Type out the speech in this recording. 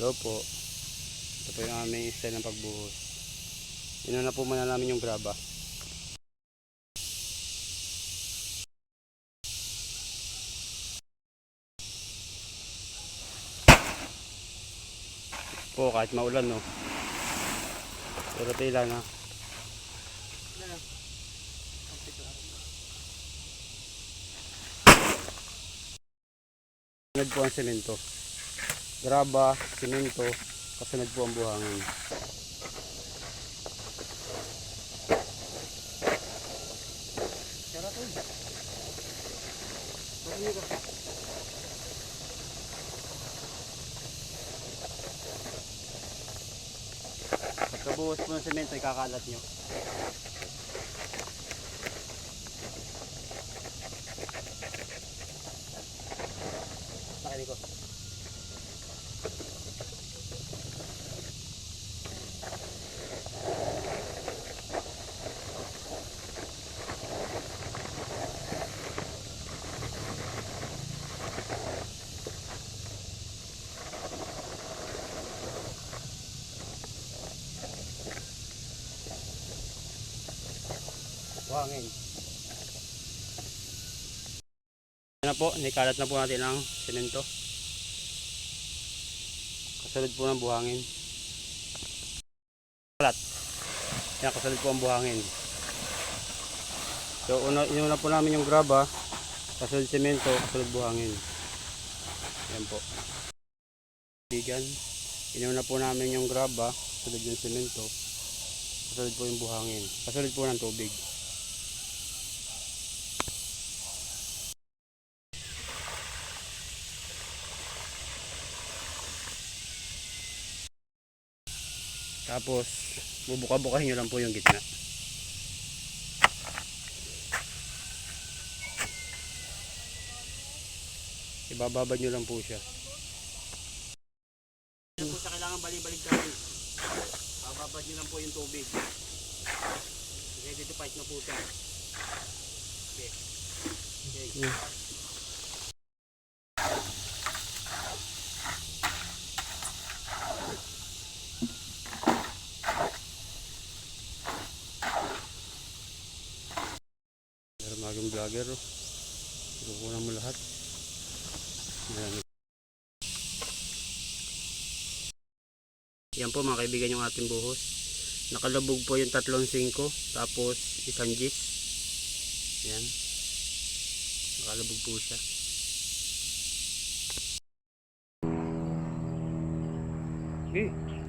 Hello po. Ito po yung aming style ng pagbuhos. Inuna po muna namin yung graba. Po, kahit maulan no. Pero tila na. Ang semento. Graba, semento, kasunod po ang buhangin. Pagkabuhos po ng semento, ikakalat nyo. Pakinig ko. Buhangin. Yan na po, nikalat na po natin ang semento. Kasunod po ng buhangin. Kalat. Yan, kasunod po ang buhangin. So, una, inuna po namin yung graba, kasunod semento, kasunod buhangin. Yan po. Bigan. Inuna po namin yung graba, kasunod yung semento, kasunod po yung buhangin. Kasunod po ng tubig. Tapos, bubuka-bukahin nyo lang po yung gitna. Ibababad nyo lang po siya. Yan po siya kailangan bali-balik kami. Bababad nyo lang po yung tubig. Ready to fight na po siya. Okay. Okay. Pero maging vlogger oh. Kukunan mo lahat. Ayan. Yan po mga kaibigan yung ating buhos. Nakalabog po yung tatlong singko. Tapos isang gis. Yan. Nakalabog po siya. Okay.